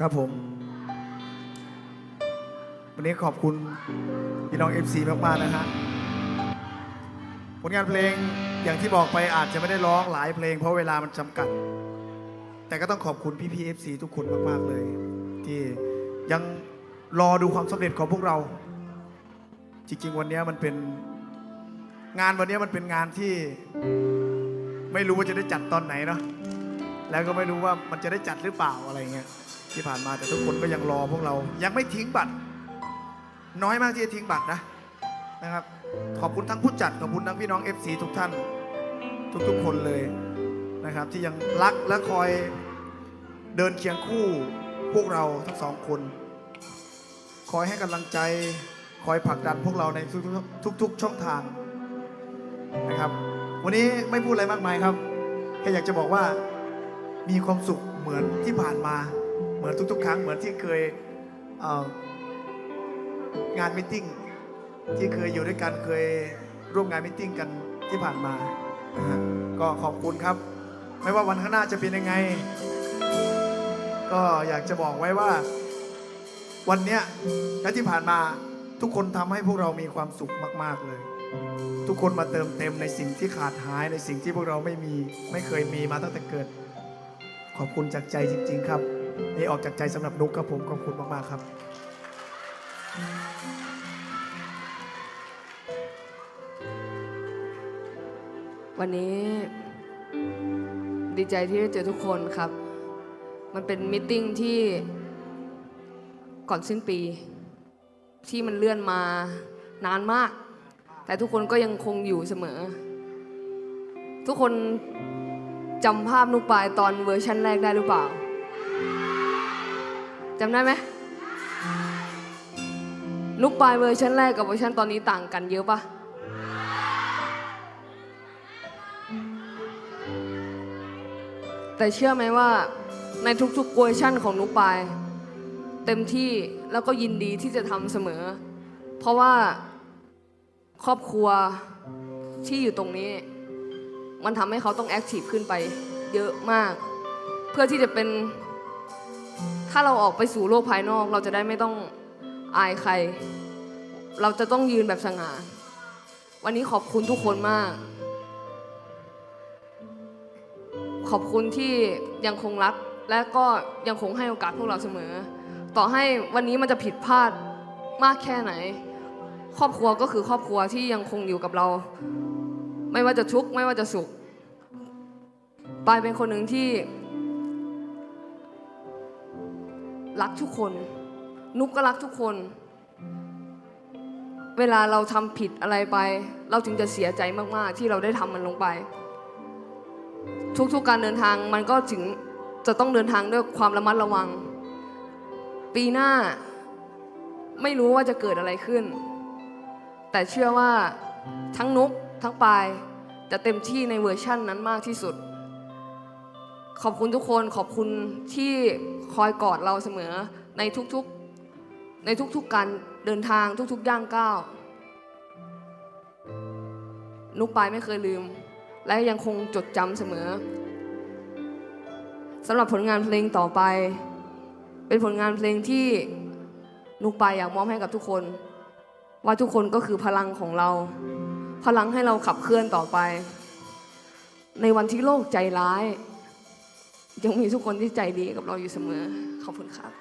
ครับผม วันนี้ขอบคุณพี่น้อง FC มากๆนะฮะผลงานเพลงอย่างที่บอกไปอาจจะไม่ได้ร้องหลายเพลงเพราะเวลามันจำกัด แต่ก็ต้องขอบคุณพี่พี FC ทุกคนมาก ๆ เลย ที่ยังรอดูความสำเร็จของพวกเรา จริง ๆ วันนี้มันเป็นงานวันนี้มันเป็นงานที่ ไม่รู้ว่าจะได้จัดตอนไหนเนาะ แล้วก็ไม่รู้ว่ามันจะได้จัดหรือเปล่าอะไรเงี้ยที่ผ่านมาแต่ทุกคนก็ยังรอพวกเรายังไม่ทิ้งบัตร น้อยมากที่จะทิ้งบัตรนะนะครับ ขอบคุณทั้งผู้จัดขอบคุณทั้งพี่น้อง FC ทุกท่าน ทุกๆคนเลยนะครับ ที่ยังรักและคอยเดินเคียงคู่พวกเราทั้งสองคน คอยให้กำลังใจคอยผลักดันพวกเราในทุกๆทุกๆช่องทางนะครับ วันนี้ไม่พูดอะไรมากมายครับแค่อยากจะบอกว่า มีความสุขเหมือนที่ผ่านมา เหมือนทุก ๆ ครั้งเหมือนที่เคยเอ่องานมิทติ้งที่เคยอยู่ด้วยกันเคยร่วมงานมิทติ้งกันที่ผ่านมานะฮะก็ขอบคุณครับ ไม่ว่าวันข้างหน้าจะเป็นยังไง ก็อยากจะบอกไว้ว่า วันเนี้ยและที่ผ่านมาทุกคนทำให้พวกเรามีความสุขมาก ๆเลย ทุกคนมาเติมเต็มในสิ่งที่ขาดหายในสิ่งที่พวกเราไม่มีไม่เคยมีมาตั้งแต่เกิด ขอบคุณจากใจจริง ๆ ครับนี่ออกจากใจสำหรับนุกครับผมขอบคุณมากๆครับ วันนี้ดีใจที่ได้เจอทุกคนครับ มันเป็นมิทติ้งที่ก่อนสิ้นปี ที่มันเลื่อนมานานมาก แต่ทุกคนก็ยังคงอยู่เสมอ ทุกคน จำภาพนุกปายตอนเวอร์ชันแรกได้หรือเปล่าจำได้ไหมนุกปายเวอร์ชันแรกกับเวอร์ชันตอนนี้ต่างกันเยอะปะแต่เชื่อไหมว่าในทุกๆเวอร์ชั่นของนุกปาย เต็มที่แล้วก็ยินดีที่จะทำเสมอ เพราะว่าครอบครัวที่อยู่ตรงนี้ มันทำให้เขาต้องแอคทีฟขึ้นไปเยอะมาก เพื่อที่จะเป็น ถ้าเราออกไปสู่โลกภายนอก เราจะได้ไม่ต้องอายใคร เราจะต้องยืนแบบสง่า วันนี้ขอบคุณทุกคนมาก ขอบคุณที่ยังคงรัก และก็ยังคงให้โอกาสพวกเราเสมอ ต่อให้วันนี้มันจะผิดพลาดมากแค่ไหน ครอบครัวก็คือครอบครัวที่ยังคงอยู่กับเรา ไม่ว่าจะทุกข์ไม่ว่าจะสุขปายเป็นคนหนึ่งที่ รักทุกคน นุกก็รักทุกคน เวลาเราทำผิดอะไรไป เราจึงจะเสียใจมากๆ ที่เราได้ทำมันลงไป ทุกๆการเดินทางมันก็ถึงจะต้องเดินทางด้วยความระมัดระวัง ปีหน้าไม่รู้ว่าจะเกิดอะไรขึ้น แต่เชื่อว่าทั้งนุก ทั้งปายจะเต็มที่ในเวอร์ชั่นนั้นมากที่สุด ขอบคุณทุกคนขอบคุณที่คอยกอดเราเสมอในทุกๆในทุกๆการเดินทางทุกๆย่างก้าวนุกปายไม่เคยลืม และยังคงจดจำเสมอสำหรับผลงานเพลงต่อไป เป็นผลงานเพลงที่นุกปายอยากมอบให้กับทุกคน ว่าทุกคนก็คือพลังของเรา พลังให้เราขับเคลื่อนต่อไป ในวันที่โลกใจร้าย ยังมีทุกคนที่ใจดีกับเราอยู่เสมอ ขอบคุณครับ